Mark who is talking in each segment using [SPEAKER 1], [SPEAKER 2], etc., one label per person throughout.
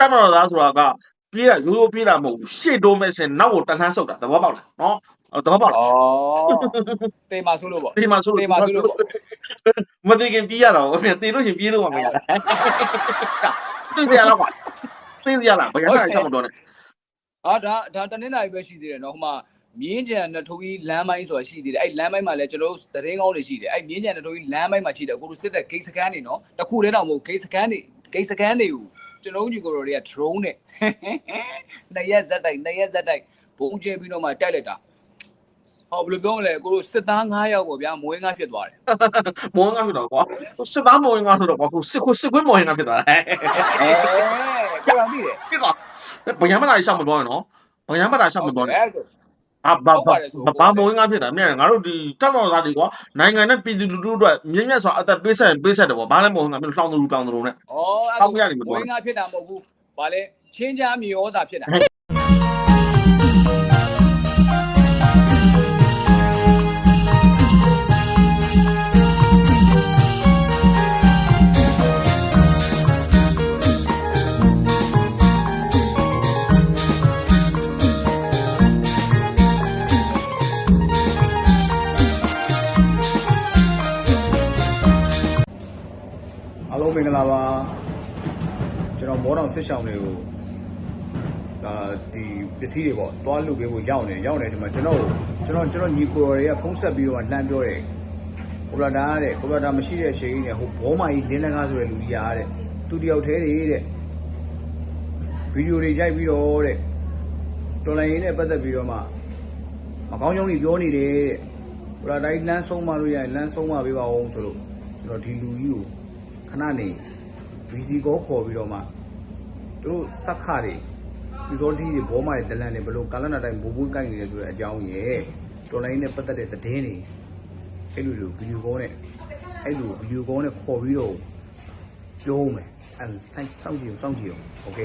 [SPEAKER 1] တက်မတော်သားဆိုတာကပြေးတာရိုးရိုးပြေးတာမဟုတ်ဘူးရှေ့တိုးမဲ့စင်နောက်ကိုတလှမ်းဆုပ်တာသဘောပေါက်လားနော်အဲ့သဘောပေါက်လား
[SPEAKER 2] ဩတေမာဆိုလို့ပေါ့
[SPEAKER 1] ဒီမှာဆို
[SPEAKER 2] တေမာဆိုလို့ပေါ့
[SPEAKER 1] မသိခင်ပြေးရတော့အပြင်တေလို့ရှရင်ပြေးလို့မှမရသိရလားကွာသိရလားဘယ်ရမ်းဆောင်မတော်နဲ့
[SPEAKER 2] အာဒါဒါတနင်္လာရီပဲရှိသေးတယ်နော်ဟိုမှာမြင်းကြံနှစ်ထိုးကြီးလမ်းပိုင်းဆိုတာရှိသေးတယ်အဲ့လမ်းပိုင်းမှာလည်းကျွန်တော်တို့သတင်းကောင်းတွေရှိတယ်အဲ့မြင်းကြံနှစ်ထိုးကြီးလမ်းပိုင်းမှာရှိတယ်အခုတို့စစ်တဲ့ဂိတ်စကန်တွေနော်တခုတည်းတော့မဟုတ်ဂိတ်စကန်တွေဂိတ်စကန်တွေကို ကျွန်တော်တို့ညီကိုတို့တွေက drone နဲ့နှစ်ရက်ဇက်တိုက်နှစ်ရက်ဇက်တိုက်ဘုံကျဲပြီးတော့မှတိုက်လိုက်တာဟောဘယ်လိုပြောမလဲကိုတို့စစ်သား9ယောက်ပေါ့ဗျာမွေးငါဖြစ်သွားတယ်
[SPEAKER 1] မောင်းငါဖြစ်တော့ကွာစစ်သားမောင်းငါဆိုတော့ကွာစစ်ခွစစ်ခွမောင်းငါဖြစ်သွားတယ်
[SPEAKER 2] အဲပြောရမိတယ်
[SPEAKER 1] ပြကွာဘယ်ရမ်းမလာရှောက်မတော်နော်ဘယ်ရမ်းမလာရှောက်မတော်နဲ့ အာဘာဘာဘာမောင်းငါဖြစ်တာမြင်ငါတို့ဒီတက်တော်သားတွေကွာနိုင်ငံနဲ့ပြည်သူလူထုအတွက်မြင့်မြတ်စွာအသက်ပေးဆက်ပေးဆက်တယ်ပေါ့ဘာလဲမောင်းငါမျိုးလှောင်းသူပြောင်းသူနဲ့
[SPEAKER 2] ဩအဲ့မွေးငါဖြစ်တာမဟုတ်ဘူးဗာလဲချင်းချားမြေဩသာဖြစ်တာ
[SPEAKER 3] မင်္ဂလာပါကျွန်တော်မောတော်ဆွစ်ဆောင်တွေကိုဒါဒီပစ္စည်းတွေပေါ့တွားလုပ်ပေးဖို့ရောက်နေရောက်နေဒီမှာကျွန်တော်ကျွန်တော်ကျွန်တော်ညီကိုတွေကဖုံးဆက်ပြီးတော့လှမ်းပြောတယ်ကိုလာတာတဲ့ကိုလာတာမရှိတဲ့ချိန်ကြီးနဲ့ဟိုဘောမာကြီးလင်းလကားဆိုတဲ့လူကြီးအားတဲ့သူတယောက်တည်းတွေတဲ့ဗီဒီယိုတွေရိုက်ပြီးတော့တဲ့တော်လိုင်းရင်းနဲ့ပတ်သက်ပြီးတော့မှမကောင်းကြောင်းတွေပြောနေတယ်တဲ့ကိုလာတိုင်းလမ်းဆုံးမလို့ရရင်လမ်းဆုံးမပေးပါအောင်ဆိုလို့ကျွန်တော်ဒီလူကြီးကို ခဏနေဗီဒီကောခေါ်ပြီးတော့မှသူတို့စက်ခတွေဒီဇောတီတွေဘောမာတွေဒလန်တွေဘလို့ကာလနာတိုင်းဘိုးဘွေးကိုက်နေတယ်ဆိုတဲ့အကြောင်းရယ်တော်လိုင်းနဲ့ပတ်သက်တဲ့သတင်းတွေအဲ့လိုလိုဗီဒီယိုကောနဲ့အဲ့လိုဗီဒီယိုကောနဲ့ခေါ်ပြီးတော့ပြောမယ်အဲ့ဆိုင်စောင့်ကြည့်အောင်စောင့်ကြည့်အောင်โอเค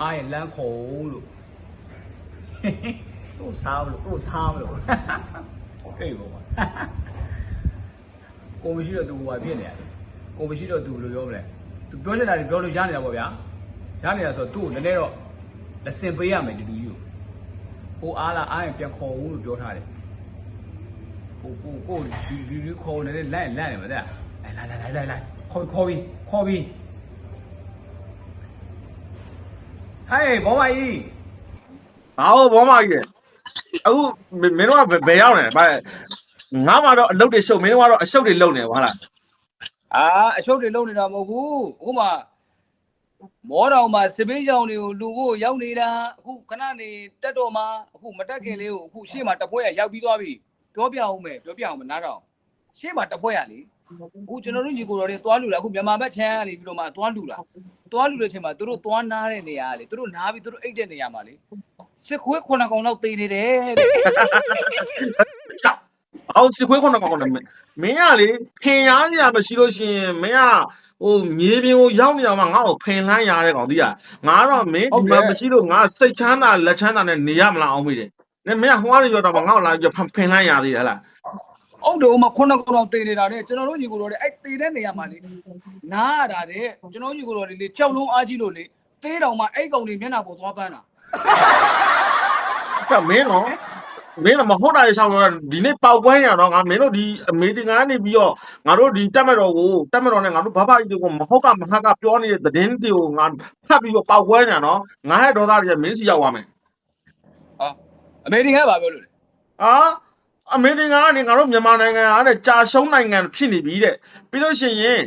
[SPEAKER 3] အားရလမ်းခေါ်လို့တို့စားမလို့တို့စားမလို့ဟေးဘောကိုမရှိတော့သူဟိုပါဖြစ်နေရတယ် ကိုမရှိတော့သူဘယ်လိုပြောမလဲသူပြောချင်တာတွေပြောလို့ရနေတာပေါ့ဗျာရနေတာဆိုတော့သူ့ကိုနည်းနည်းတော့လက်စင်ပေးရမယ်ဒီလူကြီးကိုဟိုအားလားအားရင်ပြန်ခေါ်ဦးလို့ပြောထားတယ်ဟိုကိုကိုဒီဒီဒီခေါ်နေတယ်လန့်လန့်နေမှာတဲ့အဲလာလာလာလာလာခေါ်ခေါ်ပြီးခေါ်ပြီးဟေးဘောမကြီး
[SPEAKER 1] ဟာဘောမကြီးအခုမင်းတို့ကဘယ်ရောက်နေလဲဗါငါမှတော့အလုပ်တွေရှုပ်မင်းတို့ကတော့အရှုပ်တွေလုပ်နေဟုတ်လား
[SPEAKER 2] အာအရှုပ်တွေလုံနေတာမဟုတ်ဘူးအခုမှမောတော်မှာစပင်းကြောင်တွေကိုလူဖို့ရောက်နေတာအခုခဏနေတက်တော်မှာအခုမတက်ခင်လေးကိုအခုရှေ့မှာတပွဲရရောက်ပြီးသွားပြီပြောပြအောင်မယ်ပြောပြအောင်မနားတော့ရှေ့မှာတပွဲရလေအခုကျွန်တော်တို့ညီကိုတော်တွေသွားလူလာအခုမြန်မာဘက်ချမ်းကနေပြီးတော့မှသွားလူလာသွားလူတဲ့အချိန်မှာသူတို့သွားနားတဲ့နေရာလေသူတို့နားပြီးသူတို့အိတ်တဲ့နေရာမှာလေစစ်ခွေးခုနှစ်ကောင်လောက်တေးနေတယ်တဲ့
[SPEAKER 1] အောင်စစ်ခွေးခုနကောင်ကောင်မင်းကလေခင်ရားနေရမရှိလို့ရှိရင်မင်းကဟိုမြေပြင်ကိုရောက်နေအောင်ငါ့ကိုဖင်လှမ်းရတဲ့ကောင်သိရငါတော့မင်းဒီမှာမရှိလို့ငါစိတ်ချမ်းသာလက်ချမ်းသာနဲ့နေရမလားအောင်မိတယ်နဲ့မင်းကဟိုကနေရောက်တော့ငါ့ကိုလာဖင်လှမ်းရသေးတယ်ဟလား
[SPEAKER 2] အောက်တုံးမှာခုနှစ်ကောင်လောက်တေးနေတာတဲ့ကျွန်တော်တို့ညီကိုတော်တွေအဲ့တေးတဲ့နေရာမှာလေနားရတာတဲ့ကျွန်တော်ညီကိုတော်တွေလေကြောက်လုံးအားကြီးလို့လေသေးတောင်မှအဲ့ကောင်တွေမျက်နှာပေါ်သွားပန်းတာ
[SPEAKER 1] ကမင်းတော့ မင်းတော့မဟုတ်တာရဆောင်တော့ဒီနေ့ပေါက်ပွဲရတော့ငါမင်းတို့ဒီအမေရိကန်ကနေပြီးတော့ငါတို့ဒီတက်မတော်ကိုတက်မတော်နဲ့ငါတို့ဘာဘာကြီးကိုမဟုတ်ကမဟာကပြောနေတဲ့သတင်းတွေကိုငါဖတ်ပြီးတော့ပေါက်ပွဲနေတော့ငါရဲ့ဒေါသတွေကမင်းစီရောက်သွားမယ်
[SPEAKER 2] ဟာအမေရိကန်ကဘာပြောလို့လဲ
[SPEAKER 1] ဟာအမေရိကန်ကနေငါတို့မြန်မာနိုင်ငံအားတဲ့ကြာရှုံးနိုင်ငံဖြစ်နေပြီတဲ့ပြီးလို့ရှိရင်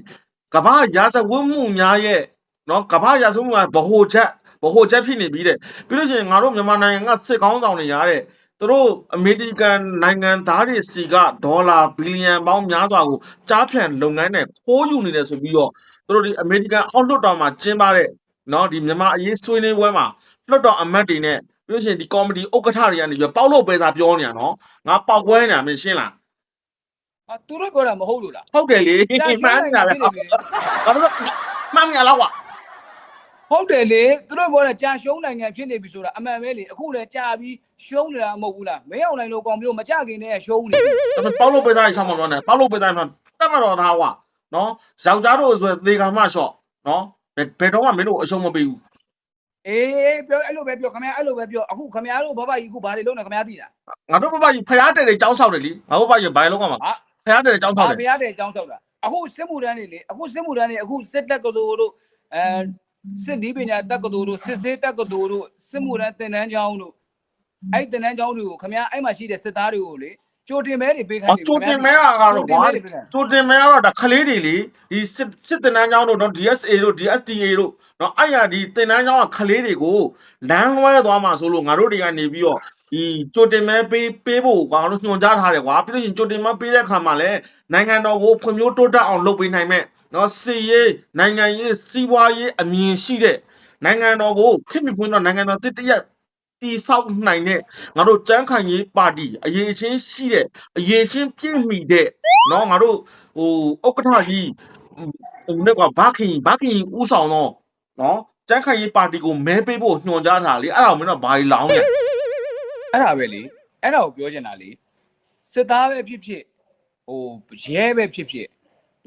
[SPEAKER 1] ကမ္ဘာရာဇဝတ်မှုများရဲ့နော်ကမ္ဘာရာဇဝတ်မှုကဗဟိုချက်ဗဟိုချက်ဖြစ်နေပြီတဲ့ပြီးလို့ရှိရင်ငါတို့မြန်မာနိုင်ငံကစစ်ကောင်းဆောင်တွေရတဲ့ သူတို့အမေရိကန်နိုင်ငံသားတွေစီကဒေါ်လာဘီလီယံပေါင်းများစွာကိုကြားဖြန့်လုပ်ငန်းနဲ့ခိုးယူနေတယ်ဆိုပြီးတော့သူတို့ဒီအမေရိကန်အောက်လွှတ်တော်မှာကျင်းပတဲ့နော်ဒီမြန်မာအရေးဆွေးနွေးပွဲမှာလွှတ်တော်အမတ်တွေနဲ့ပြီးလို့ရှိရင်ဒီကော်မတီဥက္ကဋ္ဌတွေကနေပြီးတော့ပေါက်လို့ပဲသာပြောနေတာနော်ငါပေါက်ကွဲနေတာမင်းရှင်းလား
[SPEAKER 2] ဟာသူတို့ပြောတာမဟုတ်လို့လား
[SPEAKER 1] ဟုတ်တယ်လေ
[SPEAKER 2] ကြာ
[SPEAKER 1] မှန်းနေတာပဲ
[SPEAKER 2] ရှုံး
[SPEAKER 1] ငါတို့မှန်းနေတာလောက်ကွာ
[SPEAKER 2] ဟုတ်တယ်လေသူတို့ပြောတာကြာရှုံးနိုင်ငံဖြစ်နေပြီဆိုတာအမှန်ပဲလေအခုလည်းကြာပြီးရှုံးနေတာမဟုတ်ဘူးလားမင်းအောင်နိုင်လို့ကောင်မျိုးမကြခင်တည်းကရှုံးနေပြီ
[SPEAKER 1] ဒါပေမဲ့ပေါက်လို့ပဲသားကြီးဆောင်းမပြောနဲ့ပေါက်လို့ပဲသားမှာတက်မတော်သားကွာနော်ယောက်ျားတို့ဆိုရင်သေကံမလျှော့နော်ဘယ်ဘယ်တော့မှမင်းတို့အရှုံးမပေးဘူး
[SPEAKER 2] အေးပြောအဲ့လိုပဲပြောခင်ဗျာအဲ့လိုပဲပြောအခုခင်ဗျားတို့ဘဘကြီးအခုဘာတွေလုပ်နေခင်ဗျားသိလား
[SPEAKER 1] ငါတို့ဘဘကြီးဖျားတယ်တယ်ចောင်းဆောက်တယ်လीငါတို့ဘဘကြီးဘယ်လုံးကမှာ
[SPEAKER 2] ဟာ
[SPEAKER 1] ဖျားတယ်တယ်ចောင်းဆောက်
[SPEAKER 2] ဘာ
[SPEAKER 1] တယ်
[SPEAKER 2] ဖရားတဲ့အကြောင်းတောက်တာအခုစစ်မှုတန်းနေလေအခုစစ်မှုတန်းနေအခုစစ်တက်ကတော်တို့အဲ စစ်ဒီပညာတက်ကတော်တို့စစ်စေးတက်ကတော်တို့စစ်မှုတန်းတင်တန်းကျောင်းတို့အဲ့တင်တန်းကျောင်းတွေကိုခင်ဗျားအဲ့မှာရှိတဲ့စစ်သားတွေကိုလေကြိုတင်မဲတွေပေးခိုင်း
[SPEAKER 1] အော်ချိုတင်မဲကတော့ကွာချိုတင်မဲကတော့ဒါခလေးတွေလေဒီစစ်စစ်တင်တန်းကျောင်းတို့နော် DSA တို့ DSTA တို့နော်အဲ့ရဒီတင်တန်းကျောင်းကခလေးတွေကိုလမ်းဝဲသွားမှာဆိုလို့ငါတို့တွေကနေပြီးတော့ဒီချိုတင်မဲပေးပေးဖို့ကွာလို့ညွှန်ကြားထားတယ်ကွာပြီးလို့ရှိရင်ချိုတင်မဲပေးတဲ့အခါမှာလည်းနိုင်ငံတော်ကိုဖွံ့ဖြိုးတိုးတက်အောင်လုပ်ပေးနိုင်မဲ့ နော်စီရေးနိုင်ငံရေးစီးပွားရေးအမြင်ရှိတဲ့နိုင်ငံတော်ကိုခင်ဗျဖွင့်တော့နိုင်ငံတော်တစ်တရက်တီဆောက်နိုင်တဲ့ငါတို့ကြမ်းခိုင်ရေးပါတီအရေးချင်းရှိတဲ့အရေးချင်းပြည့်မီတဲ့နော်ငါတို့ဟိုဥက္ကဋ္ဌကြီးဟိုနဲ့ကဘာခင်ဘာခင်ဥဆောင်တော့နော်ကြမ်းခိုင်ရေးပါတီကိုမဲပေးဖို့ညွှန်ကြားထားလေအဲ့ဒါကိုမင်းတို့ဘာကြီးလောင်းလဲ
[SPEAKER 2] အဲ့ဒါပဲလေအဲ့ဒါကိုပြောချင်တာလေစစ်သားပဲဖြစ်ဖြစ်ဟိုရဲပဲဖြစ်ဖြစ်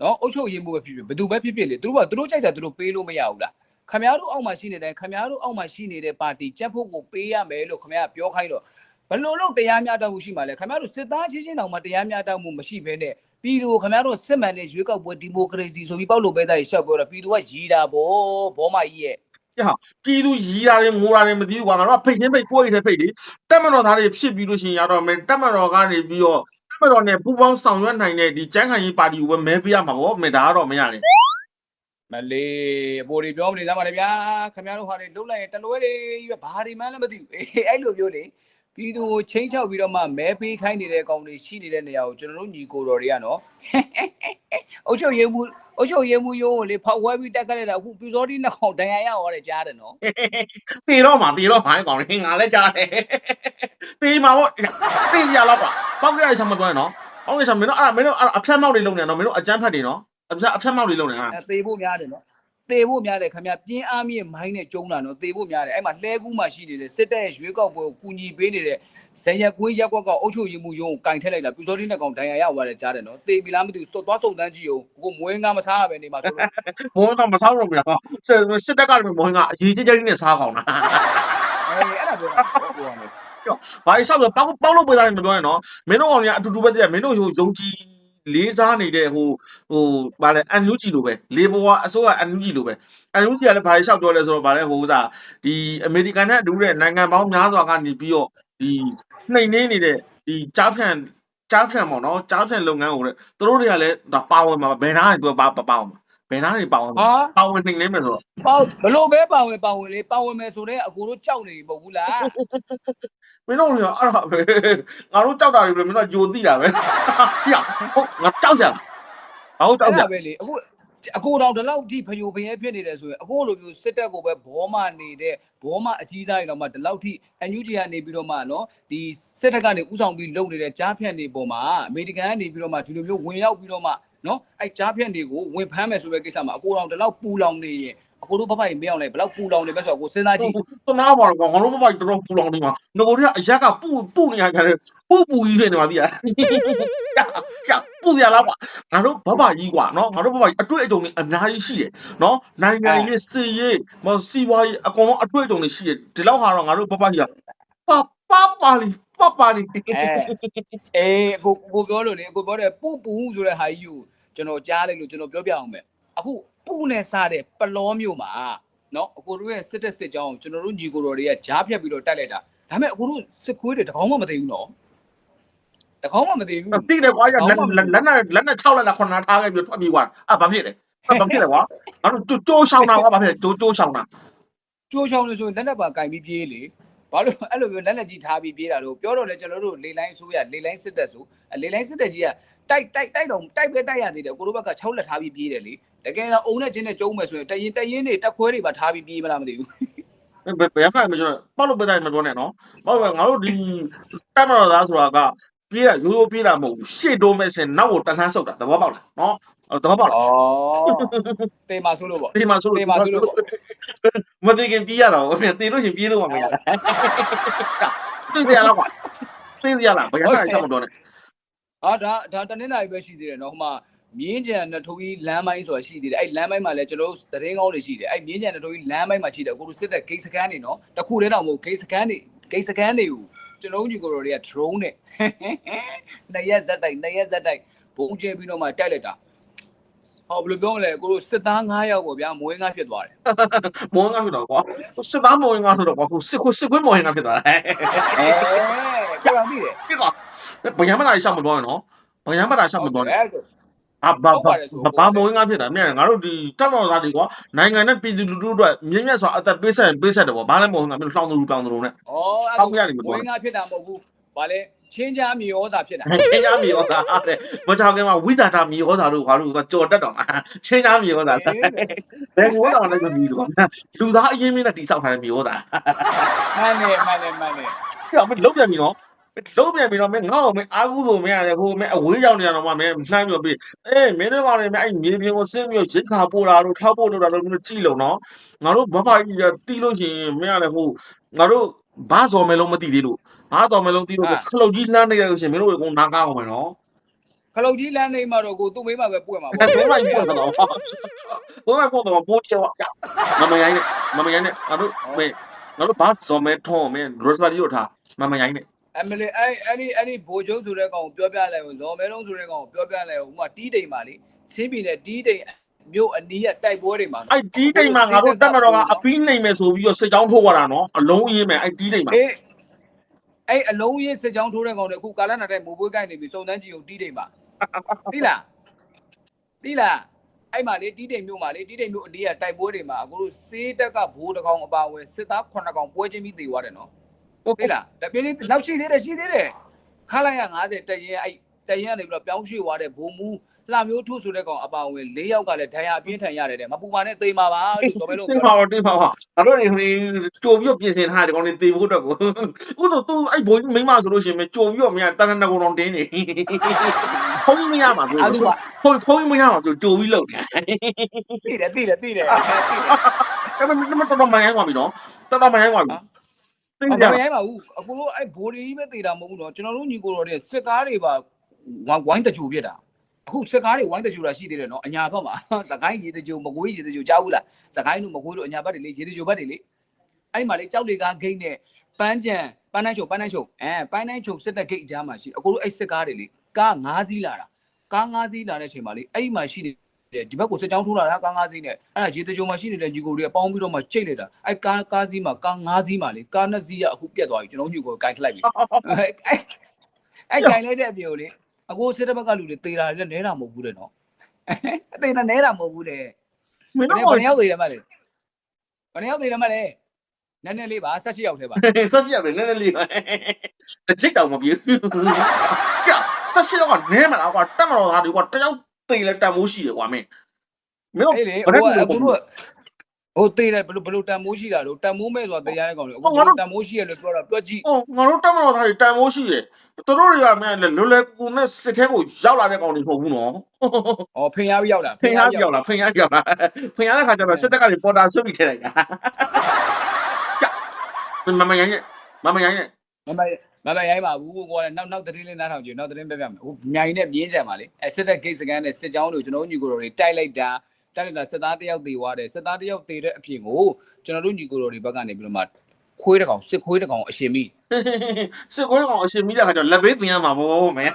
[SPEAKER 2] နော်အုပ်ချုပ်ရေးမှုပဲဖြစ်ဖြစ်ဘယ်သူပဲဖြစ်ဖြစ်လေသူတို့ကသူတို့ကြိုက်တာသူတို့ပေးလို့မရဘူးလားခမရတို့အောက်မှာရှိနေတဲ့ခမရတို့အောက်မှာရှိနေတဲ့ပါတီကြက်ဖို့ကိုပေးရမယ်လို့ခမရပြောခိုင်းတော့ဘယ်လို့လို့တရားမျှတမှုရှိမှာလဲခမရတို့စစ်သားချင်းချင်းတောင်မှတရားမျှတမှုမရှိဘဲနဲ့ပြည်သူခမရတို့စစ်မှန်တဲ့ရွေးကောက်ပွဲဒီမိုကရေစီဆိုပြီးပေါက်လို့ပဲသားရှောက်ပြောတော့ပြည်သူကရည်တာဗောဘောမကြီးရဲ့
[SPEAKER 1] ပြည်သူရီးတာတွေငိုတာတွေမသိဘူးကွာငါတို့ကဖိတ်ချင်းဖိတ်ကိုယ့်အိတ်ထဲဖိတ်လေတက်မတော်သားတွေဖြစ်ပြီးလို့ရှိရင်ရတော့မယ်တက်မတော်ကနေပြီးတော့တက် မတော်နဲ့ပူပေါင်းဆောင်ရွက်နိုင်တဲ့ဒီကြမ်းခိုင်ရေးပါတီကိုပဲမဲပေးရမှာပေါ့မယ်ဒါကတော့မရလေ
[SPEAKER 2] မလေးအပေါ်တွေပြောမနေသားပါလေဗျာခင်ဗျားတို့ဟာတွေလုတ်လိုက်ရင်တလွဲတွေကြီးပဲဘာတွေမှလည်းမသိဘူးအေးအဲ့လိုပြောလေ ပြည်သူကိုချင်းချောက်ပြီးတော့မှမဲပေးခိုင်းနေတဲ့အကောင်တွေရှိနေတဲ့နေရာကိုကျွန်တော်တို့ညီကိုတော်တွေကနော်အုတ်ချုပ်ရဲမှုအုတ်ချုပ်ရဲမှုရိုးကိုလေဖောက်ဝဲပြီးတက်ခတ်လိုက်တာအခုပြူစောတိနှစ်ခေါက်တန်ရရရောတဲ့ကြားတယ်နော်
[SPEAKER 1] သေတော့မှာသေတော့မှာကောင်လေငါလည်းကြားတယ်သေမှာပေါ့သေရတော့ပါပောက်ကြရချမ်းမတွန်းနော်ပောက်ကြရချမ်းမင်းတို့အဲ့မင်းတို့အဖျက်မောက်တွေလုံနေနော်မင်းတို့အကြမ်းဖက်တွေနော်အဖျက်အဖျက်မောက်တွေလုံနေဟာ
[SPEAKER 2] အဲသေဖို့များတယ်နော် သေဖို့များတယ်ခင်ဗျာပြင်းအားမြင့်မိုင်းနဲ့ကျုံးတာနော်သေဖို့များတယ်အဲ့မှာလှဲကူးမှရှိနေတဲ့စစ်တပ်ရဲ့ရွေးကောက်ပွဲကိုကူညီပေးနေတဲ့ဇန်ရက်ကွင်းရက်ကွက်ကအုတ်ချုပ်ရည်မှုယုံကိုကင်ထက်လိုက်တာပြူစောတိနှစ်ကောင်တန်ရရသွားတယ်ကြားတယ်နော်သေပြီလားမသိဘူးသွားစုံတန်းကြည့်အောင်ကိုမွေးငါမစားရပဲနေမှာဆိုတော့
[SPEAKER 1] မွန်းကမဆောက်တော့ဘူးလားစစ်တပ်ကလည်းမွန်းကအရေးကြီးကြီးနဲ့စားကောင်လား
[SPEAKER 2] အေးအဲ့ဒါပြောတာပြောရမယ်။
[SPEAKER 1] ဘာလို့ဆောက်လဲပေါက်ပေါက်လို့ပေးတာလည်းမပြောနဲ့နော်။မင်းတို့ကောင်တွေကအတူတူပဲတည်းမင်းတို့ဟိုယုံကြည် လေးစားနေတဲ့ဟိုဟိုဗာလဲအန်ယူဂျီလိုပဲလေဘောကအစိုးရအန်ယူဂျီလိုပဲအန်ယူဂျီကလည်းဘာလို့ဆောက်ပြောလဲဆိုတော့ဗာလဲဟိုဥစားဒီအမေရိကန်နဲ့အတူတူတဲ့နိုင်ငံပေါင်းများစွာကနေပြီးတော့ဒီနှိမ်နှင်းနေတဲ့ဒီကြားဖြန့်ကြားဖြန့်ပေါ့နော်ကြားဖြန့်လုပ်ငန်းကိုတဲ့သူတို့တွေကလည်းဒါပါဝင်မှာဘယ်နားနေသူကပါပါအောင် ဘယ်နားနေပါဝင်မှာ
[SPEAKER 2] ဟာ
[SPEAKER 1] ပါဝင်နှိမ်နှင်းမယ်ဆိုတော့
[SPEAKER 2] ပေါ့ဘလို့ပဲပါဝင်ပါဝင်လေပါဝင်မယ်ဆိုတော့အကိုတို့ကြောက်နေပြီမဟုတ်ဘူးလား
[SPEAKER 1] မင်းတို့ကအဲ့ဒါပဲငါတို့ကြောက်တာတွေလည်းမင်းတို့ကယိုသိတာပဲဟေ့ဟုတ်ငါကြောက်စရာလားငါတို့ကြောက်စရာ
[SPEAKER 2] အဲ့ဒါပဲလေအခုအကိုတော်ဒီလောက်ဒီဖယိုဖယဲဖြစ်နေတယ်ဆိုရင်အကိုလိုမျိုးစစ်တပ်ကိုပဲဘောမနေတဲ့ဘောမအကြီးစားတွေတော့မှဒီလောက်ထိအန်ယူဂျီကနေပြီးတော့မှနော်ဒီစစ်တပ်ကနေဥဆောင်ပြီးလုပ်နေတဲ့ကြားဖြတ်နေပုံမှာအမေရိကန်ကနေပြီးတော့မှဒီလိုမျိုးဝင်ရောက်ပြီးတော့မှ နော်အဲ့ကြားဖြတ်တွေကိုဝင်ဖမ်းမယ်ဆိုတဲ့ကိစ္စမှာအကိုတော်ဒီလောက်ပူလောင်နေရင်အကိုတို့ဘဘကြီးမင်းအောင်လဲဘယ်လောက်ပူလောင်နေပဲဆိုတော့အကိုစဉ်းစားကြည့်
[SPEAKER 1] တနာပါတော့ငါတို့ဘဘကြီးတော်တော်ပူလောင်နေမှာငကိုတွေကအရက်ကပူပူနေရကြတယ်ပူပူကြီးဖြစ်နေပါသေးရရပူရလားကွာငါတို့ဘဘကြီးကွာနော်ငါတို့ဘဘကြီးအတွေ့အကြုံတွေအများကြီးရှိတယ်နော်နိုင်ငံရေးစီရေးမစီးပွားရေးအကုန်လုံးအတွေ့အကြုံတွေရှိတယ်ဒီလောက်ဟာတော့ငါတို့ဘဘကြီးကပပပါလီပပလီ
[SPEAKER 2] အဲအေးအကိုကိုပြောလို့လေအကိုပြောတယ်ပူပူဆိုတဲ့ဟာကြီးကို ကျွန်တော်ကြားလိုက်လို့ကျွန်တော်ပြောပြအောင်မယ်အခုပူနဲ့စားတဲ့ပလောမျိုးမှာနော်အကိုတို့ရဲ့စစ်တက်စစ်ကြောင်းကျွန်တော်တို့ညီကိုတော်တွေကကြားဖြတ်ပြီးတော့တက်လိုက်တာဒါပေမဲ့အကိုတို့စစ်ခွေးတွေတကောင်းမှမသိဘူးနော်တကောင်းမှမသိဘူး
[SPEAKER 1] တိတယ်ကွာရလက်လက်နဲ့လက်နဲ့6လက်လက်9နာထားခဲ့ပြီးထွက်ပြီးကွာအဲ့ဘာဖြစ်လဲအဲ့ဘာဖြစ်လဲကွာငါတို့ကြိုးရှောင်းတာကွာဘာဖြစ်လဲကြိုးကြိုးရှောင်းတာ
[SPEAKER 2] ကြိုးချောင်းလို့ဆိုရင်လက်နဲ့ပါကင်ပြီးပြေးလေဘာလို့အဲ့လိုမျိုးလက်နဲ့ကြီးထားပြီးပြေးတာလို့ပြောတော့လေကျွန်တော်တို့လေလိုင်းဆိုးရလေလိုင်းစစ်တက်ဆိုလေလိုင်းစစ်တက်ကြီးက တိုက်တိုက်တိုက်တော့တိုက်ပဲတိုက်ရသေးတယ်ကိုတို့ဘက်က6လက်ထားပြီးပြေးတယ်လေတကယ်တော့အုံနဲ့ချင်းနဲ့ကျုံးမယ်ဆိုရင်တရင်တရင်တွေတက်ခွဲတွေပါထားပြီးပြေးမလားမသိဘူး
[SPEAKER 1] ဘယ်ဘယ်မှမပြောပေါက်လို့ပေးတိုင်းမပြောနဲ့နော်ဘာလို့ငါတို့ဒီတက်မတော်သားဆိုတာကပြေးတာရိုးရိုးပြေးတာမဟုတ်ဘူးရှေ့တိုးမဲ့စင်နောက်ကိုတန်းဆန်းဆုပ်တာသဘောပေါက်လားနော်သဘောပေါက်လား
[SPEAKER 2] ဩတေမာဆိုလို့ပေါ့
[SPEAKER 1] ဒီမှာဆို
[SPEAKER 2] တေမာဆိုလို့ပေါ့
[SPEAKER 1] မသိခင်ပြေးရတော့အပြင်တေလို့ရှင်ပြေးလို့မှမရသိရလားကွာသိရလားဘယ်မှဆက်မတော်နဲ့
[SPEAKER 2] ဟာဒါဒါတနင်္လာရီပဲရှိသေးတယ်နော်ဟိုမှာမြင်းကြံနှစ်ထိုးကြီးလမ်းပိုင်းဆိုတာရှိသေးတယ်အဲ့လမ်းပိုင်းမှာလည်းကျွန်တော်တို့သတင်းကောင်းတွေရှိတယ်အဲ့မြင်းကြံနှစ်ထိုးကြီးလမ်းပိုင်းမှာရှိတယ်အခုတို့စစ်တဲ့ဂိတ်စကန်တွေနော်တခုတည်းတော့မဟုတ်ဂိတ်စကန်တွေဂိတ်စကန်တွေကိုကျွန်တော်တို့ညီကိုတို့တွေက drone နဲ့နှစ်ရက်ဇက်တိုက်နှစ်ရက်ဇက်တိုက်ဘုံကျဲပြီးတော့မှတိုက်လိုက်တာ ဟောဘယ်လိုပြောမလဲကိုတို့စစ်သား9ယောက်ပေါ့ဗျာမွေးငါဖြစ်သွားတယ်
[SPEAKER 1] မောင်ငါဖြစ်တော့ကွာစစ်သားမောင်ငါဆိုတော့ကွာစစ်ခွစစ်ခွမောင်ငါဖြစ်သွားတယ်
[SPEAKER 2] အဲကိုတော်သိတယ်
[SPEAKER 1] ပြကွာဘယံမလာရှောက်မသွားနော်ဘယံမလာရှောက်မသွားနဲ့အဘာဘာဘာမောင်ငါဖြစ်တာမြင်ငါတို့ဒီတက်တော်သားတွေကွာနိုင်ငံနဲ့ပြည်သူလူထုအတွက်မြင့်မြတ်စွာအသက်ပေးဆက်ပေးဆက်တယ်ပေါ့ဘာလဲမောင်ငါမျိုးလှောင်းသူလူပောင်းသူလူနဲ့
[SPEAKER 2] ဩအဲ့မွေးငါဖြစ်တာမဟုတ်ဘူးဗာလဲ ချင်းချာမြေဩသာဖြစ်တာ
[SPEAKER 1] ချင်းသားမြေဩသာတဲ့မကြောက်ကမှာဝိဇာတာမြေဩသာတို့ဘာလို့ကကြော်တက်တော့မှာချင်းသားမြေဩသာဆက်ဘယ်ကိုတော့လည်းမပြီးတော့လူသားအရင်မင်းနဲ့တိဆောက်ထားတဲ့မြေဩသာ
[SPEAKER 2] မှန်တယ်မှန်တယ်မှန်တယ်
[SPEAKER 1] ပြောမလုံးပြန်ပြီနော်လုံးပြန်ပြီနော်မင်းငါ့ကိုမင်းအာကူဆိုမင်းရတယ်ဟိုမင်းအဝေးရောက်နေရတော့မှမင်းလှမ်းပြီးပြီးအေးမင်းတို့ကောင်နေမင်းအဲ့မြေပြင်ကိုဆင်းပြီးရစ်ခါပို့တာလို့ထောက်ပို့လို့တာလို့မင်းကြည့်လို့နော်ငါတို့ဘဘကြီးကတီးလို့ရှိရင်မင်းရတယ်ဟိုငါတို့ ဘာစော်မဲလုံးမသိသေးလို့ဘာစော်မဲလုံးတီးလို့ခလုတ်ကြီးလှမ်းနေရလို့ရှိရင်မင်းတို့ကနာကားအောင်မယ်နော်
[SPEAKER 2] ခလုတ်ကြီးလမ်းနေမှာတော့ကိုသူ့မိမပဲပွင့်မှာ
[SPEAKER 1] ဘ
[SPEAKER 2] ပေါ့
[SPEAKER 1] ယ်မှာပို့တော့ဘယ်မှာပို့တော့ပို့ချောမမရိုင်းနဲ့မမရိုင်းနဲ့ငါတို့မင်းငါတို့ဘာစော်မဲထုံးမင်းရိုစပါရီကိုထားမမရိုင်းနဲ့
[SPEAKER 2] အမလီအဲ့အဲ့ဒီအဲ့ဒီဘိုးကျုံဆိုတဲ့ကောင်ကိုပြောပြလိုက်အောင်ဇော်မဲလုံးဆိုတဲ့ကောင်ကိုပြောပြလိုက်အောင်ဥမာတီးတိမ်ပါလေချင်းပြည်နယ်တီးတိမ် မြို့အနီးကတိုက်ပွဲတွေမှာ
[SPEAKER 1] အဲ့ဒီတိမ်မှာငါတို့တက်မတော်ကအပီးနိုင်မယ်ဆိုပြီးတော့စစ်ကြောင်းထိုးရတာနော်အလုံးအေးမယ်အဲ့ဒီတိမ်မှာ
[SPEAKER 2] အေးအဲ့အလုံးကြီးစစ်ကြောင်းထိုးတဲ့ကောင်တွေအခုကာလနာတဲ့မိုးပွေးကိုက်နေပြီစုံတန်းကြီးကိုတီးတိမ်ပါတိလားတိလားအဲ့မှာလေတီးတိမ်မြို့မှာလေတီးတိမ်မြို့အနီးကတိုက်ပွဲတွေမှာအခုတို့စေးတက်ကဘိုးတကောင်အပါအဝင်စစ်သား9ကောင်ပွဲချင်းပြီးသေသွားတယ်နော်သိလားတပြင်းလေးနောက်ရှိသေးတယ်ရှိသေးတယ်ခါလိုက်ရ90တရင်အဲ့တရင်ကနေပြီးတော့ပြောင်းရွှေ့သွားတဲ့ဘုံမူ လှမျိုးထုဆိုတဲ့ကောင်အပါဝင်၄ယောက်ကလည်းဒဏ်ရာအပြင်းထန်ရတယ်တဲ့မပူပါနဲ့သိမှာပါလို့ဆိုပဲလို့
[SPEAKER 1] တိမ်
[SPEAKER 2] ပြော
[SPEAKER 1] မှာတိမ်မှာငါတို့နေဟိုကြိုပြီးတော့ပြင်ဆင်ထားတယ်ကောင်လေးတေဖို့အတွက်ကိုဥတို့သူအဲ့ဘိုးမိမဆိုလို့ရှိရင်ကြိုပြီးတော့မင်းတန်တန်ကောင်တော့တင်းနေဖုန်းမရမှာဆို
[SPEAKER 2] အဲ့သူက
[SPEAKER 1] ဖုန်းဖုန်းမရမှာဆိုကြိုပြီးလောက်တယ်
[SPEAKER 2] သိတယ်သိတယ်သိတယ်
[SPEAKER 1] အဲ့မမတော်တော်မရိုင်းသွားပြီနော်တော်တော်မရိုင်းသွားပြီသိ
[SPEAKER 2] အဲ့
[SPEAKER 1] ကြ
[SPEAKER 2] ဒါမရိုင်းပါဘူးအခုတို့အဲ့ဘိုးဒီကြီးပဲသေတာမဟုတ်ဘူးတော့ကျွန်တော်တို့ညီကိုတော်တွေစစ်ကားတွေပါဝိုင်းတကြူပြစ်တာ အခုစစ်ကားတွေဝိုင်းတကြူတာရှိသေးတယ်နော်အညာဘက်မှာစကိုင်းရေတကြူမကွေးရေတကြူကြားဘူးလားစကိုင်းတို့မကွေးတို့အညာဘက်တွေလေရေတကြူဘက်တွေလေအဲ့မှာလေကြောက်လေကားဂိတ်နဲ့ပန်းကြံပန်းနိုင်ချုပ်ပန်းနိုင်ချုပ်အဲပန်းနိုင်ချုပ်စစ်တဲ့ဂိတ်အကြားမှာရှိအခုတို့အဲ့စစ်ကားတွေလေကား၅စီးလာတာကား၅စီးလာတဲ့အချိန်မှာလေအဲ့ဒီမှာရှိနေတယ်ဒီဘက်ကိုစစ်ကြောင်းထိုးလာတာကား၅စီးနဲ့အဲ့ဒါရေတကြုံမှာရှိနေတဲ့ညီကိုတွေကပေါင်းပြီးတော့မှချိတ်လိုက်တာအဲ့ကားကားစီးမှာကား၅စီးမှာလေကား၂စီးကအခုပြတ်သွားပြီကျွန်တော်ညီကိုကိုင်ထလိုက်ပြီအဲ့အဲ့အဲ့ကိုင်လိုက်တဲ့အပြင်ကိုလေ အခုစစ်တဲ့ဘက်ကလူတွေတေတာတွေလည်းနဲတာမဟုတ်ဘူးတဲ့နော်အသေးနဲ့နဲတာမဟုတ်ဘူးတဲ့
[SPEAKER 1] မင်း
[SPEAKER 2] ဘယ်
[SPEAKER 1] တို့
[SPEAKER 2] နှစ်ယောက်သေးတယ်မလဲဘယ်နှစ်ယောက်သေးတယ်မလဲနည်းနည်းလေးပါ၁၈ယောက်ထဲပါ
[SPEAKER 1] ဆက်စီရတယ်နည်းနည်းလေးတစ်ချိတ်တောင်မပြေဘူးကြာဆက်စီတော့နဲမလားကွာတက်မတော်သားတွေကွာတယောက်သိလဲတန်မိုးရှိတယ်ကွာမင်းမင်းတို့
[SPEAKER 2] အေးလေ
[SPEAKER 1] ဘယ်
[SPEAKER 2] ဟို
[SPEAKER 1] နဲ့
[SPEAKER 2] ကအခုတို့ ဟိုတေးတယ်ဘယ်လိုဘယ်လိုတန်မိုးရှိတာလို့တန်မိုးမဲ့ဆိုတာတရားတဲ့ကောင်လေအခုဘယ်လိုတန်မိုးရှိရလို့ပြောတော့တွက်ကြည့်
[SPEAKER 1] ဟောငါတို့တက်မတော်သားတွေတန်မိုးရှိတယ်သူတို့တွေကမင်းလွယ်လွယ်ကူကူနဲ့စစ်ထဲကိုရောက်လာတဲ့ကောင်တွေမဟုတ်ဘူးနော်
[SPEAKER 2] ဩဖင်ရပြီးရောက်လာ
[SPEAKER 1] ဖင်ရပြောက်လာဖင်ရပြောက်လာဖင်ရတဲ့ခါကျတော့စစ်တပ်ကနေပေါ်တာဆွပြီးထည့်လိုက်တာကြာမမရိုင်းနဲ့မမရိုင်းနဲ့
[SPEAKER 2] မမမမရိုင်းပါဘူးကိုကလည်းနောက်နောက်သတင်းလေးနားထောင်ကြည့်နောက်သတင်းပြပြမယ်ဟိုမြိုင်နဲ့မြင်းကြံပါလေအဲစစ်တဲ့ဂိတ်စကန်နဲ့စစ်ကြောင်းတို့ကျွန်တော်တို့ညီကိုတော်တွေတိုက်လိုက်တာ တိုက်လိုက်တာစစ်သားတယောက်သေသွားတယ်စစ်သားတယောက်သေတဲ့အပြင်ကိုကျွန်တော်တို့ညီကိုတော်တွေဘက်ကနေပြီးတော့မှခွေးတကောင်စစ်ခွေးတကောင်အရှင်မိ
[SPEAKER 1] စစ်ကိုကောင်အရှင်မိတဲ့ခါကျတော့လက်ဘေးသင်ရမှာဗောမင်းမင်း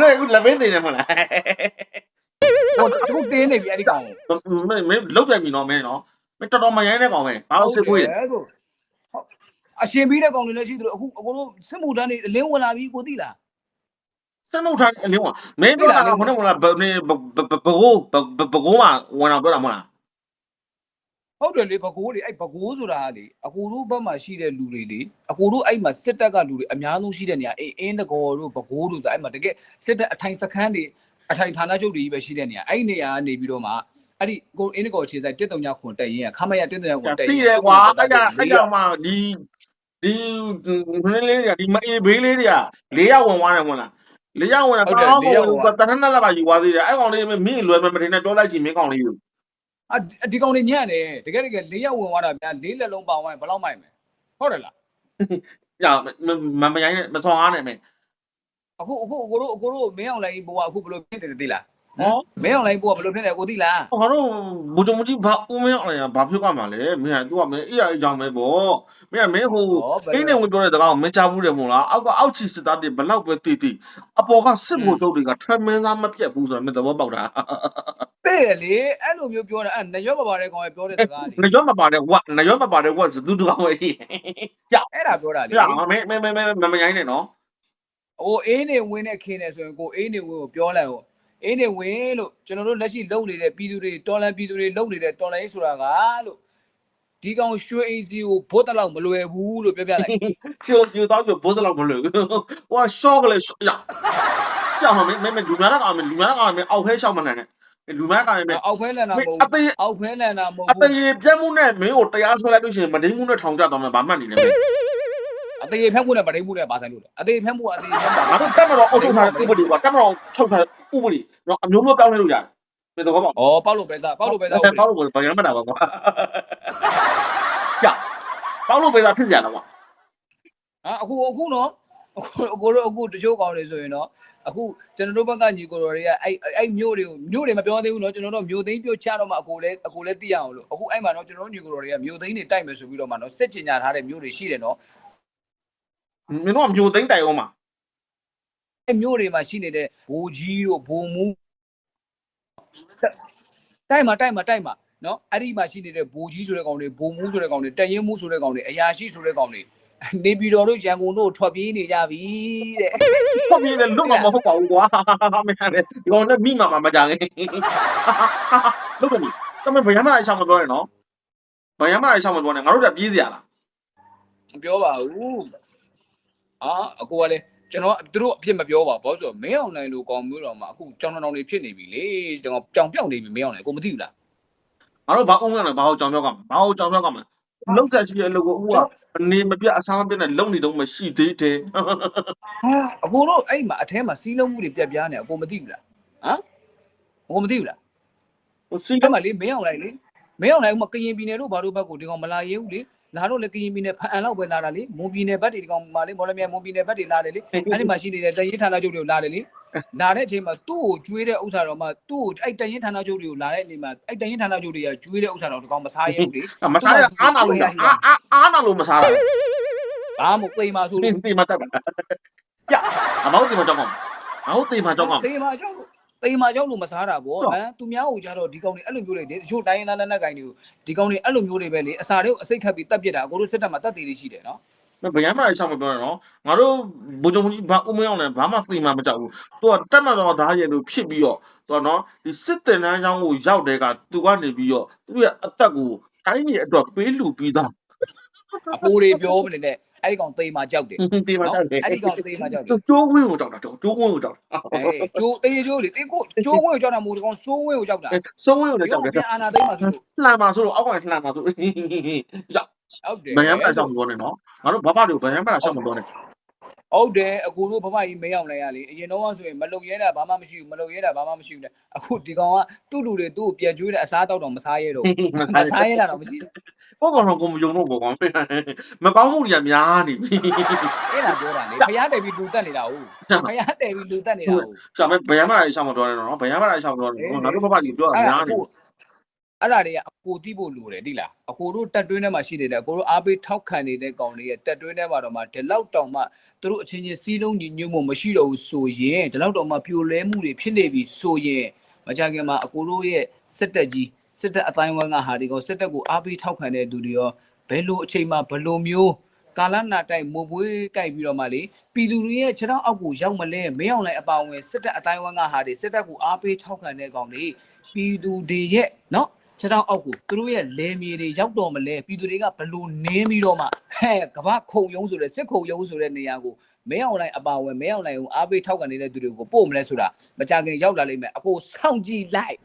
[SPEAKER 1] ကလက်ဘေးသင်နေမလား
[SPEAKER 2] ဟိုသူတင်းနေပြီအဲ့ဒီကောင်ကို
[SPEAKER 1] မင်းမင်းလုတ်ပြန်ပြီနော်မင်းနော်မင်းတော်တော်မရိုင်းတဲ့ကောင်ပဲဘာလို့စစ်ခွေးလဲ
[SPEAKER 2] ဆိုအရှင်ပြီးတဲ့ကောင်တွေလည်းရှိသလိုအခုအခုတို့စစ်မှုထမ်းတွေအလင်းဝင်လာပြီကိုသိလား
[SPEAKER 1] စနှုတ်ထားအလင်းကမင်းပြောတာကခொနဲ့မလားဘဘဘကိုဘကိုမှာဝင်အောင်ပြောတာမဟုတ်လား
[SPEAKER 2] ဟုတ်တယ်လေဘကိုးလေအဲ့ဘကိုးဆိုတာကလေအကူတို့ဘက်မှာရှိတဲ့လူတွေလေအကူတို့အဲ့မှာစစ်တပ်ကလူတွေအများဆုံးရှိတဲ့နေရာအေးအင်းတကောတို့ဘကိုးတို့ဆိုအဲ့မှာတကယ်စစ်တပ်အထိုင်စခန်းတွေအထိုင်ဌာနချုပ်တွေကြီးပဲရှိတဲ့နေရာအဲ့ဒီနေရာကနေပြီးတော့မှအဲ့ဒီကိုအင်းတကောခြေဆိုင်တက်တုံညခွန်တက်ရင်ခမရတက်တုံညခွန်တက်ရင်
[SPEAKER 1] သိတယ်ကွာအဲ့ဒါအဲ့ဒါမှဒီဒီနည်းလေးတွေကဒီမအေးဘေးလေးတွေကလေးရောက်ဝင်သွားတယ်မဟုတ်လား လေးရောက်ဝင်တာကောင်းကောတနက်နက်လာပါယူသွားသေးတယ်အဲ့ကောင်လေးမင်းလွယ်မမထင်နဲ့ပြောလိုက်ချင်မင်းကောင်လေးကို
[SPEAKER 2] အဒီကောင်တွေညံ့တယ်တကယ်တကယ်လေးရောက်ဝင်သွားတာဗျာလေးလက်လုံးပါဝိုင်းဘယ်လောက်မိုက်မလဲဟုတ်တယ်လား။
[SPEAKER 1] ကြောက်မမမရိုင်းနဲ့မဆောင်အားနဲ့မင်း
[SPEAKER 2] အခုအခုအကိုတို့အကိုတို့မင်းအောင်လိုင်းဘိုးကအခုဘယ်လိုဖြစ်နေတယ်သိလား
[SPEAKER 1] ဟော
[SPEAKER 2] မင်းအောင်လိုင်းဘိုးကဘယ်လိုဖြစ်နေလဲကိုသိလား
[SPEAKER 1] ငါတို့ဘူဂျုံမကြီးဘာဦးမင်းအောင်ရဘာဖြစ်ကမှာလဲမင်းက तू ကမင်းအေးအကြောင်းပဲပေါ့မင်းကမင်းဟို
[SPEAKER 2] ဟောဘယ်
[SPEAKER 1] အင်း
[SPEAKER 2] လို
[SPEAKER 1] နေဝင်ပြောတဲ့တကောင်မင်းချဘူးတယ်မို့လားအောက်ကအောက်ချီစစ်သားတွေဘလောက်ပဲတည်တည်အပေါ်ကစစ်ဘိုလ်ချုပ်တွေကထမင်းသားမပြတ်ဘူးဆိုတာမင်းသဘောပေါက်တာ
[SPEAKER 2] တဲ့တယ်လေအဲ့လိုမျိုးပြောတာအဲ့နရွက်ပါပါတဲ့ကောင်ကပြောတဲ့စကားလေ
[SPEAKER 1] နရွက်မပါတဲ့ဝက်နရွက်မပါတဲ့ဝက်စသူတကောင်ပဲရှိ
[SPEAKER 2] အဲ့ဒါပြောတာလေ
[SPEAKER 1] ရမင်းမင်းမင်းမင်းမရိုင်းနဲ့နော်
[SPEAKER 2] ဟိုအေးနေဝင်းနဲ့ခင်းနေဆိုရင်ကိုအေးနေဝင်းကိုပြောလိုက်ဟို အေးနေဝင်းလို့ကျွန်တော်တို့လက်ရှိလုံနေတဲ့ပြည်သူတွေတော်လန်ပြည်သူတွေလုံနေတဲ့တော်လန်ရေးဆိုတာကလို့ဒီကောင်ရွှေအေးစီကိုဘိုးတလောက်မလွယ်ဘူးလို့ပြောပြလိုက်
[SPEAKER 1] ကျိုးကျိုးတော့ကျိုးဘိုးစလောက်မလို့ဟိုရှော့ကလေးရကြောက်မမင်းမင်းလူများကမင်းလူများကမင်းအောက်ဖဲရှောက်မနိုင်နဲ့လူများကမင်း
[SPEAKER 2] အောက်ဖဲလန်တာမဟုတ်
[SPEAKER 1] အသေး
[SPEAKER 2] အောက်ဖဲလန်တာမဟုတ်
[SPEAKER 1] အ
[SPEAKER 2] ဘူး
[SPEAKER 1] သေးပြတ်မှုနဲ့မင်းကိုတရားဆွဲလိုက်လို့ရှိရင်မဒိမှုနဲ့ထောင်ကျသွားမယ်ဗာမှတ်နေတယ်မင်း
[SPEAKER 2] အသေးဖက်မှုနဲ့ဗတိမှုနဲ့ပါဆိုင်လို့လေအသေးဖက်မှုအသေးဖက်မှု
[SPEAKER 1] ငါတို့တက်မတော်အုပ်ချုပ်ထားတဲ့ဥပဒေကတက်မတော်ချုပ်ထားတဲ့ဥပဒေနော်အမျိုးမျိုးပြောင်းလဲလို့ရတယ်မင်းတော့ပေါ့
[SPEAKER 2] ဩပေါက်လို့ပဲသားပေါက်လို့ပဲသား
[SPEAKER 1] ပေါက်လို့ဘာရမ်းမတာပါကွာကြပေါက်လို့ပဲသားဖြစ်စရာတော့ကွာ
[SPEAKER 2] ဟာအခုအခုနော်အခုအခုတို့အခုတချို့ကောင်တွေဆိုရင်တော့အခုကျွန်တော်တို့ဘက်ကညီကိုတော်တွေကအဲ့အဲ့မျိုးတွေကိုမျိုးတွေမပြောသေးဘူးเนาะကျွန်တော်တို့မျိုးသိန်းပြုတ်ချတော့မှအကိုလည်းအကိုလည်းသိရအောင်လို့အခုအဲ့မှာเนาะကျွန်တော်တို့ညီကိုတော်တွေကမျိုးသိန်းတွေတိုက်မယ်ဆိုပြီးတော့မှเนาะစစ်ကျင်ညာထားတဲ့မျိုးတွေရှိတယ်เนาะ
[SPEAKER 1] မင်းတို့ကမျိုးသိမ့်တိုင်အောင်မှာ
[SPEAKER 2] အဲမြို့တွေမှာရှိနေတဲ့ဘိုးကြီးတို့ဘိုးမူးတိုက်မှာတိုက်မှာတိုက်မှာနော်အဲ့ဒီမှာရှိနေတဲ့ဘိုးကြီးဆိုတဲ့ကောင်တွေဘိုးမူးဆိုတဲ့ကောင်တွေတရင်မူးဆိုတဲ့ကောင်တွေအရာရှိဆိုတဲ့ကောင်တွေနေပြည်တော်တို့ရန်ကုန်တို့ထွက်ပြေးနေကြပြီတဲ့
[SPEAKER 1] ထွက်ပြေးတယ်လွတ်မှာမဟုတ်ပါဘူးကွာမင်းကလည်းဒီကောင်နဲ့မိမှာမှမကြငယ်လွတ်ပါပြီတမန်ဘယမအချောင်းမပြောနဲ့နော်ဘယမအချောင်းမပြောနဲ့ငါတို့ကပြေးစရာလား
[SPEAKER 2] မပြောပါဘူး အာအကိုကလည်းကျွန်တော်သူတို့အဖြစ်မပြောပါဘူးဘာလို့ဆိုတော့မင်းအောင်နိုင်လို့ကောင်းမျိုးတော့မှအခုကြောင်တောင်တွေဖြစ်နေပြီလေကျွန်တော်ကြောင်ပြောက်နေပြီမင်းအောင်နိုင်ကိုမသိဘူးလား
[SPEAKER 1] ငါတို့ဘာအောင်ရလဲဘာအောင်ကြောင်ပြောက်ကမှာဘာအောင်ကြောင်ပြောက်ကမှာလုံးဆက်ရှိရဲ့လူကိုဦးကအနေမပြအစားမပြနဲ့လုံနေတော့မရှိသေးတယ်
[SPEAKER 2] ဟာအကိုတို့အဲ့မှာအထဲမှာစီးလုံးမှုတွေပြက်ပြားနေအကိုမသိဘူးလားဟမ်အကိုမသိဘူးလား
[SPEAKER 1] ဟိုစီး
[SPEAKER 2] အဲ့မှာလေမင်းအောင်နိုင်လေမင်းအောင်နိုင်ကကရင်ပြည်နယ်တို့ဘာတို့ဘက်ကိုဒီကောင်မလာရဲဘူးလေ လာတော့လေကရင်ပြည်နယ်ဖန်အန်လောက်ပဲလာတာလေမွန်ပြည်နယ်ဘက်တွေဒီကောင်မလေးမော်လမြိုင်မွန်ပြည်နယ်ဘက်တွေလာတယ်လေအဲ့ဒီမှာရှိနေတဲ့တရင်ဌာနချုပ်တွေကိုလာတယ်လေလာတဲ့အချိန်မှာသူ့ကိုကျွေးတဲ့ဥစ္စာတော့မှသူ့ကိုအဲ့တရင်ဌာနချုပ်တွေကိုလာတဲ့အနေမှာအဲ့တရင်ဌာနချုပ်တွေကကျွေးတဲ့ဥစ္စာတော့ဒီကောင်မစားရဲဘူးလေ
[SPEAKER 1] မစားရအားနာလို့အားအားအားနာလို့မစားတာ
[SPEAKER 2] ဘာမှသိမှာဆိုလို့
[SPEAKER 1] တေးမတက်ပါပြအမောတေးမကြောက်ကောင်ငါတို့တေးမကြောက်ကောင်
[SPEAKER 2] သိမှာကြောက် သိမှာကြောက်လို့မစားတာဗောဟမ်သူများကိုကြတော့ဒီကောင်တွေအဲ့လိုမျိုးတွေလေတချို့တိုင်းရင်းသားလက်နက်ကိုင်တွေကိုဒီကောင်တွေအဲ့လိုမျိုးတွေပဲလေအစာတွေကိုအစိတ်ခတ်ပြီးတက်ပြစ်တာအကိုတို့စစ်တပ်မှာတက်သေးလေးရှိတယ်နော်
[SPEAKER 1] မဗျမ်းမလိုက်ဆောင်မပြောနဲ့နော်ငါတို့ဘုံကြုံကြီးဘာဦးမအောင်လဲဘာမှသိမှမကြောက်ဘူးသူကတက်မတော်သားရဲ့လို့ဖြစ်ပြီးတော့သူကနော်ဒီစစ်တင်တန်းချောင်းကိုရောက်တဲ့ကသူကနေပြီးတော့သူရဲ့အသက်ကိုတိုင်းပြည်အတွက်ပေးလူပြီးသား
[SPEAKER 2] အပိုးတွေပြောမနေနဲ့ အဲ့ဒီကောင်သိမှာကြောက်တယ်
[SPEAKER 1] တေးမကြောက်တယ်
[SPEAKER 2] အဲ့ဒီကောင်သိမှာကြောက်တယ်
[SPEAKER 1] ကျိုးဝင်းကိုကြောက်တာကျိုးဝင်းကိုကြောက်တာ
[SPEAKER 2] အဲကျိုးတေးကျိုးလေတေးကိုကျိုးဝင်းကိုကြောက်တာမဟုတ်ဒီကောင်စိုးဝင်းကိုကြောက်တာ
[SPEAKER 1] ဆုံးဝင်းကို
[SPEAKER 2] ဒီ
[SPEAKER 1] လည်းကြော
[SPEAKER 2] ကောင်
[SPEAKER 1] က်တယ်
[SPEAKER 2] ပြန်အာနာသိမ်းမှာဆိုလို့
[SPEAKER 1] လှမ်းပါဆိုတော့အောက်ကလှမ်းပါဆို
[SPEAKER 2] ဟုတ်တယ်
[SPEAKER 1] ဗျမ်းမလိုက်ဆောင်မပြောနဲ့နော်ငါတို့ဘာဘာတို့ဗျမ်းမလိုက်ဆောင်မပြောနဲ့
[SPEAKER 2] ဟုတ်တယ်အကူတို့ဘဘကြီးမင်းအောင်လဲရလေအရင်တော့ဆိုရင်မလုံရဲတာဘာမှမရှိဘူးမလုံရဲတာဘာမှမရှိဘူးလေအခုဒီကောင်ကသူ့လူတွေသူ့ကိုပြန်ကျွေးတဲ့အစားတောက်တော့မစားရဲတော့ဘူးမစားရဲတာတော့မရှိဘူး
[SPEAKER 1] ကိုကောင်တော့ကိုမယုံတော့ဘောကောင်မကောင်းမှုတွေကများနေပြီ
[SPEAKER 2] အဲ့ဒါပြောတာလေဖျားတယ်ပြီးလူတက်နေတာဟုတ်ဖျားတယ်ပြီးလူတက်နေတာဟုတ်
[SPEAKER 1] ဆရာမဗျမ်းမလိုက်ဆောင်မပြောနဲ့နော်ဗျမ်းမလိုက်ဆောင်မပြောနဲ့ငါတို့ဘာဘာကြီးပြောတာ
[SPEAKER 2] အဲ့ဒါ
[SPEAKER 1] များ
[SPEAKER 2] အ
[SPEAKER 1] နေ
[SPEAKER 2] ကိုအဲ့ဒါတွေကအကိုတိဖို့လိုတယ်တိလားအကိုတို့တက်တွင်းထဲမှာရှိနေတယ်အကိုတို့အားပေးထောက်ခံနေတဲ့ကောင်တွေရဲ့တက်တွင်းထဲမှာတော့မှဒီလောက်တောင်မှ သူတို့အချင်းချင်းစီးလုံးညီညွတ်မှုမရှိတော့ဘူးဆိုရင်ဒီလောက်တောင်မှပြိုလဲမှုတွေဖြစ်နေပြီဆိုရင်မကြခင်မှာအကိုတို့ရဲ့စစ်တက်ကြီးစစ်တက်အတိုင်းဝိုင်းကဟာဒီကောင်စစ်တက်ကိုအားပေးထောက်ခံတဲ့သူတွေရောဘယ်လိုအချိန်မှာဘယ်လိုမျိုးကာလနာတိုက်မပွေးကြိုက်ပြီးတော့မှလေပြည်သူတွေရဲ့ခြေထောက်အောက်ကိုရောက်မလဲမင်းအောင်လိုက်အပါဝင်စစ်တက်အတိုင်းဝိုင်းကဟာတွေစစ်တက်ကိုအားပေးထောက်ခံတဲ့ကောင်တွေပြည်သူတွေရဲ့နော် ခြေထောက်အောက်ကိုသူတို့ရဲ့လဲမြေတွေရောက်တော့မလဲပြည်သူတွေကဘလို့နင်းပြီးတော့မှဟဲ့ကဘာခုံယုံဆိုတဲ့စစ်ခုံယုံဆိုတဲ့နေရာကိုမဲအောင်လိုက်အပါဝင်မဲအောင်လိုက်ကိုအားပေးထောက်ကန်နေတဲ့သူတွေကိုပို့မလဲဆိုတာမကြခင်ရောက်လာလိမ့်မယ်အကိုစောင့်ကြည့်လိုက်